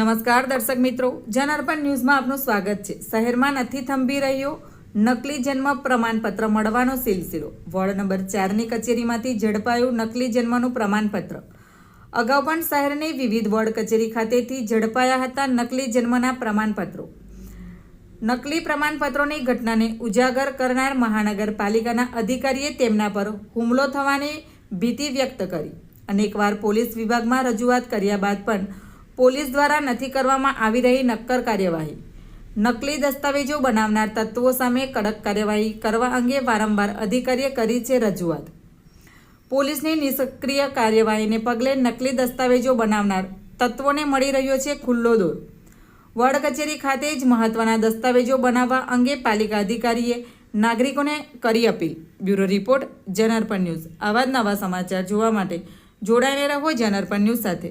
નમસ્કાર દર્શક મિત્રો, જનાર્પણ ન્યૂઝમાં આપનું સ્વાગત છે. શહેરમાં નથી થંભી રહ્યો નકલી જન્મ પ્રમાણપત્ર મળવાનો સિલસિલો. વોર્ડ નંબર ચારની કચેરીમાંથી ઝડપાયું નકલી જન્મનું પ્રમાણપત્ર. અગાઉ પણ શહેરની વિવિધ વોર્ડ કચેરી ખાતેથી ઝડપાયા હતા નકલી જન્મના પ્રમાણપત્રો. નકલી પ્રમાણપત્રોની ઘટનાને ઉજાગર કરનાર મહાનગરપાલિકાના અધિકારીએ તેમના પર હુમલો થવાની ભીતિ વ્યક્ત કરી. અનેકવાર પોલીસ વિભાગમાં રજૂઆત કર્યા બાદ પણ પોલીસ દ્વારા નથી કરવામાં આવી રહી નક્કર કાર્યવાહી. નકલી દસ્તાવેજો બનાવનાર તત્વો સામે કડક કાર્યવાહી કરવા અંગે વારંવાર અધિકારીએ કરી છે રજૂઆત. પોલીસની નિષ્ક્રિય કાર્યવાહીને પગલે નકલી દસ્તાવેજો બનાવનાર તત્વોને મળી રહ્યો છે ખુલ્લો દોર. વડ કચેરી ખાતે જ મહત્વના દસ્તાવેજો બનાવવા અંગે પાલિકા અધિકારીએ નાગરિકોને કરી appeal. Bureau report Janarpan news. આવા જ નવા સમાચાર જોવા માટે જોડાઈને રહો જનાર્પણ ન્યૂઝ સાથે.